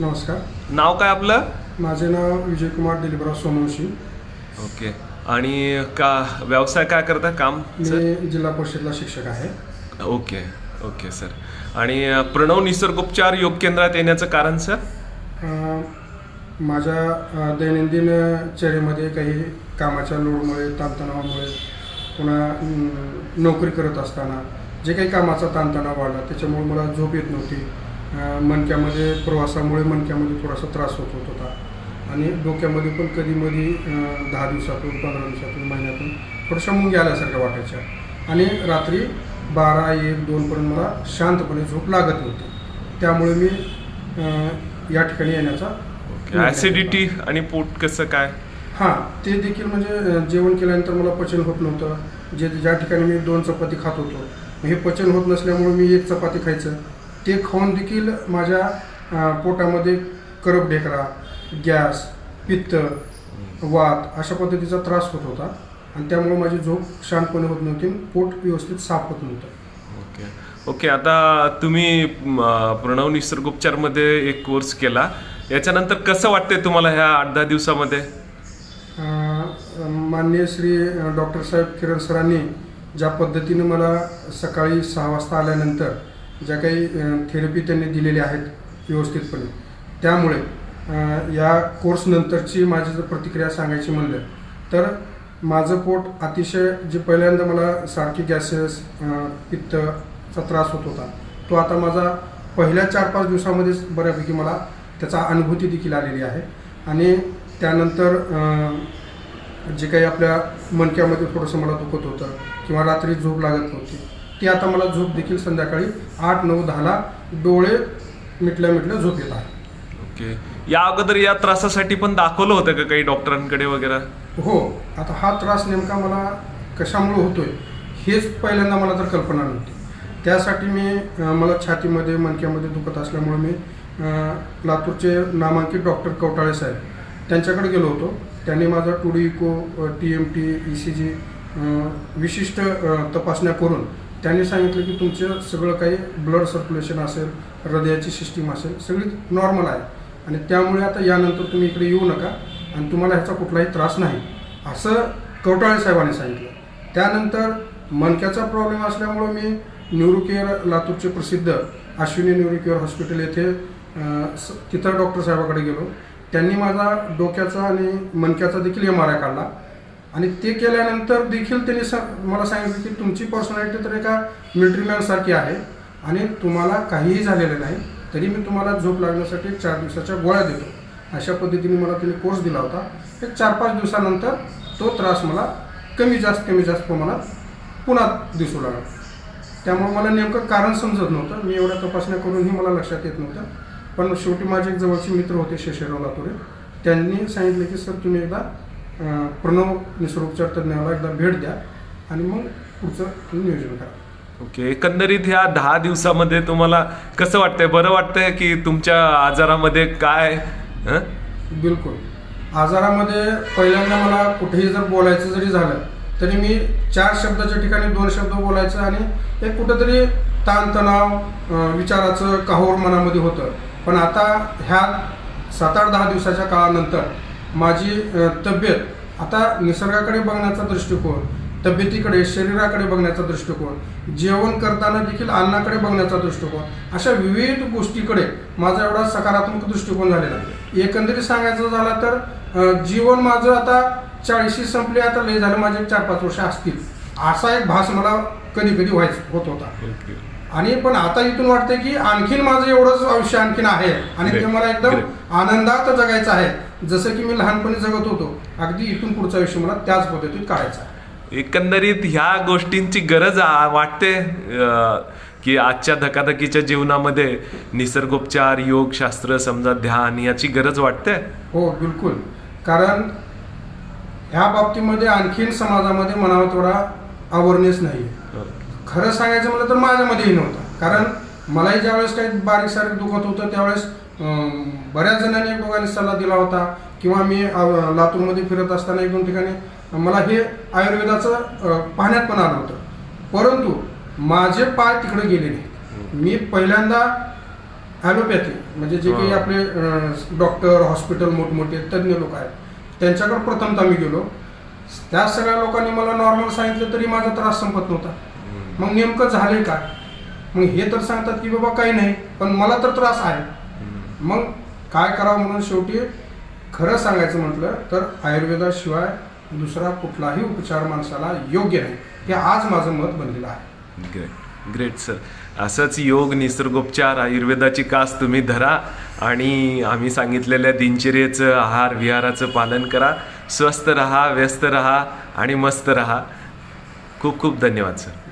नमस्कार. नाव काय आपलं? माझे नाव विजयकुमार दिलीपराव सोमवंशी. ओके. आणि का व्यवसाय काय करता? काम मी जिल्हा परिषदला शिक्षक आहे. Okay okay sir. आणि प्रणव निसर्गोपचार योग केंद्रात येण्याचं कारण सर? माझ्या दैनंदिन चेहऱ्यामध्ये काही कामाच्या लोडमुळे ताणतणावामुळे पुन्हा नोकरी करत असताना जे काही कामाचा ताणतणाव वाढला त्याच्यामुळे मला झोप येत नव्हती. मणक्यामध्ये प्रवासामुळे मणक्यामध्ये थोडासा त्रास होत होत होता. आणि डोक्यामध्ये पण कधी मधी अं, दहा दिवसातून पंधरा दिवसातून महिन्यातून थोड्याशा मुंग्या आल्यासारख्या वाटायच्या आणि रात्री बारा एक दोनपर्यंत मला शांतपणे झोप लागत नव्हती. त्यामुळे मी या ठिकाणी येण्याचा ॲसिडिटी आणि पोट कसं काय? हां ते देखील म्हणजे जेवण केल्यानंतर मला पचन होत नव्हतं. जे ज्या ठिकाणी मी दोन चपाती खात होतो हे पचन होत नसल्यामुळे मी एक चपाती खायचं. ते खाऊन देखील माझ्या पोटामध्ये करप ढेकरा गॅस पित्त वात अशा पद्धतीचा त्रास होत होता. आणि त्यामुळे माझी झोप शांतपणे होत नव्हती पोट व्यवस्थित साफ होत नव्हतं. ओके. ओके आता तुम्ही प्रणव निसर्गोपचारमध्ये एक कोर्स केला. याच्यानंतर कसं वाटतंय तुम्हाला ह्या आठ दहा दिवसामध्ये? माननीय श्री डॉक्टर साहेब किरण सरांनी ज्या पद्धतीने मला सकाळी सहा वाजता आल्यानंतर ज्या काही थेरपी त्यांनी दिलेल्या आहेत व्यवस्थितपणे. त्यामुळे या कोर्सनंतरची माझी जर प्रतिक्रिया सांगायची म्हणलं तर माझं पोट अतिशय जे पहिल्यांदा मला सारखी गॅसेस पित्तचा त्रास होत होता तो आता माझा पहिल्या चार पाच दिवसामध्येच बऱ्यापैकी मला त्याचा अनुभूती देखील आलेली आहे. आणि त्यानंतर जे काही आपल्या मणक्यामध्ये थोडंसं मला दुखत होतं किंवा रात्री झोप लागत नव्हती ती आता मला झोप देखील संध्याकाळी आठ नऊ दहाला डोळे मिटल्या मिटल्या झोप येत आहे. ओके. या अगोदर या त्रासासाठी पण दाखवलं होतं का काही डॉक्टरांकडे वगैरे? हो आता हा त्रास नेमका मला कशामुळे होतोय हेच पहिल्यांदा मला तर कल्पना नव्हती. त्यासाठी मी अं, मला छातीमध्ये मणक्यामध्ये दुखत असल्यामुळे मी अं, लातूरचे नामांकित डॉक्टर कवटाळे साहेब त्यांच्याकडे गेलो होतो. त्यांनी माझा two D echo T M T E C G विशिष्ट अं, तपासण्या करून त्यांनी सांगितलं की तुमचं सगळं काही ब्लड सर्क्युलेशन असेल हृदयाची सिस्टीम असेल सगळी नॉर्मल आहे. आणि त्यामुळे आता यानंतर तुम्ही इकडे येऊ नका आणि तुम्हाला ह्याचा कुठलाही त्रास नाही. असं कवटाळे साहेबांनी सांगितलं. त्यानंतर मणक्याचा प्रॉब्लेम असल्यामुळं मी न्यूरोकेअर लातूरचे प्रसिद्ध अश्विनी न्यूरोकेअर हॉस्पिटल येथे स- तिथं डॉक्टर साहेबाकडे गेलो. त्यांनी माझा डोक्याचा आणि मणक्याचा देखील एम आर आय काढला. आणि ते केल्यानंतर देखील त्यांनी सा मला सांगितलं की तुमची पर्सनॅलिटी तर एका मिलिटरी मॅनसारखी आहे आणि तुम्हाला काहीही झालेलं नाही तरी मी तुम्हाला झोप लागण्यासाठी चार दिवसाच्या गोळ्या देतो. अशा पद्धतीने मला तिने कोर्स दिला होता. एक चार पाच दिवसानंतर तो त्रास मला कमी जास्त कमी जास्त प्रमाणात पुन्हा दिसू लागला. त्यामुळे मला नेमकं कारण समजत नव्हतं. मी एवढ्या तपासण्या करूनही मला लक्षात येत नव्हतं. पण शेवटी माझे एक जवळचे मित्र होते शेषेराव लातुरे. त्यांनी सांगितले की सर तुम्ही एकदा प्रणव निसर्गोपचार तज्ज्ञाला एकदा भेट द्या आणि मग पुढचं नियोजन करा. ओके एकंदरीत ह्या दहा दिवसामध्ये तुम्हाला कसं वाटतंय? बरं वाटतंय की तुमच्या आजारामध्ये काय हं? बिलकुल. आजारामध्ये पहिल्यांदा मला कुठेही जर बोलायचं जरी झालं तरी मी चार शब्दाच्या ठिकाणी दोन शब्द बोलायचं आणि एक कुठंतरी ताणतणाव विचाराचं काहोर मनामध्ये होतं. पण आता ह्या सात आठ दहा दिवसाच्या काळानंतर माझी तब्येत. आता निसर्गाकडे बघण्याचा दृष्टिकोन तब्येतीकडे शरीराकडे बघण्याचा दृष्टिकोन जेवण करताना देखील अन्नाकडे बघण्याचा दृष्टिकोन अशा विविध गोष्टीकडे माझा एवढा सकारात्मक दृष्टिकोन झालेला आहे. एकंदरीत सांगायचं झालं तर जीवन माझं आता चाळीशी संपले आता लय झालं माझे चार पाच वर्ष असतील. असा एक भास मला कधी कधी व्हायचा होत होता. आणि पण आता इथून वाटतंय की आणखीन माझं एवढंच आयुष्य आणखीन आहे. आणि ते. मला एकदम. आनंदात जगायचं आहे. जसं की मी लहानपणी जगत होतो. अगदी इथून पुढचं आयुष्य मला त्याच पद्धतीत काढायचं आहे. एकंदरीत ह्या गोष्टींची गरज वाटते की आजच्या धकाधकीच्या जीवनामध्ये निसर्गोपचार योग शास्त्र समजा ध्यान याची गरज वाटते? हो बिलकुल. कारण ह्या बाबतीमध्ये आणखीन समाजामध्ये म्हणावा थोडा अवेअरनेस नाही खरं सांगायचं म्हणलं तर माझ्यामध्येही नव्हतं. कारण मलाही ज्यावेळेस काही बारीक सारीक दुखत होतं त्यावेळेस बऱ्याच जणांनी एक दोघांनी सल्ला दिला होता किंवा मी लातूरमध्ये फिरत असताना एक दोन ठिकाणी मला हे आयुर्वेदाचं पाहण्यात पण आलं होतं. परंतु माझे पाय तिकडे गेले नाही मी पहिल्यांदा ॲलोपॅथी म्हणजे जे काही. आपले डॉक्टर हॉस्पिटल मोठमोठे तज्ज्ञ लोक आहेत त्यांच्याकडे प्रथमतः मी गेलो. त्या सगळ्या लोकांनी मला नॉर्मल सांगितलं तरी माझा त्रास संपत नव्हता. मग नेमकं झाले काय मग हे तर सांगतात की बाबा काही नाही पण मला तर त्रास आहे. मग काय करावं म्हणून शेवटी खरं सांगायचं म्हटलं तर आयुर्वेदाशिवाय दुसरा कुठलाही उपचार माणसाला योग्य नाही. हे आज माझं मत बनलेलं आहे. ग्रेट ग्रेट सर असंच योग निसर्गोपचार आयुर्वेदाची कास तुम्ही धरा आणि आम्ही सांगितलेल्या दिनचर्येचं आहार विहाराचं पालन करा. स्वस्थ रहा व्यस्त रहा आणि मस्त रहा. खूप खूप धन्यवाद सर